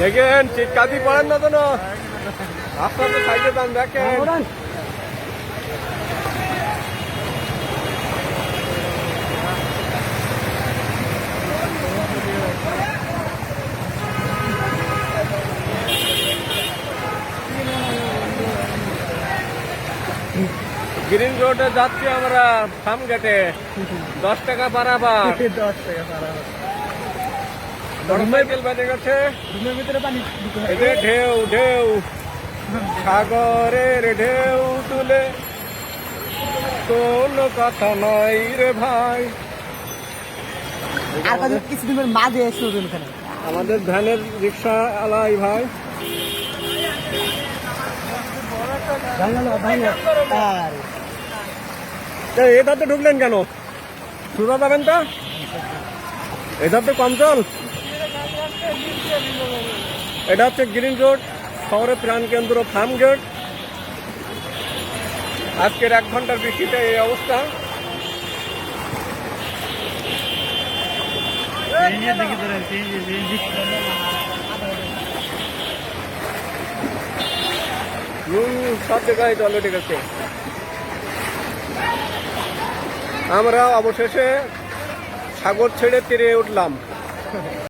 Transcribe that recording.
দেখেন চিৎকাতি পড়েন না তো না আপনার তো সাইডে দাম দেখেন। গ্রিন রোডে যাচ্ছি আমরা ফার্ম গেটে। দশ টাকা বারাবার দশ টাকা বেঁধে গেছে। রুমের ভিতরে পানি ঢেউ ঢেউ সাগরের ঢেউ তুলে। কোন কথা নাই রে ভাই। আর কত কিছুদিনের মাঝে এসে ওখানে আমাদের ভ্যানের রিক্সা আলাই ভাই। এটাতে ঢুকলেন কেন? সোজা যাবেন তো? এটাতে কম চল। এটা হচ্ছে গ্রিন রোড শহরের প্রাণকেন্দ্র ফার্ম গেট। আজকের এক ঘণ্টার বৃষ্টিতে এই অবস্থা। সব জায়গায় আমরা অবশেষে সাগর ছেড়ে তীরে উঠলাম।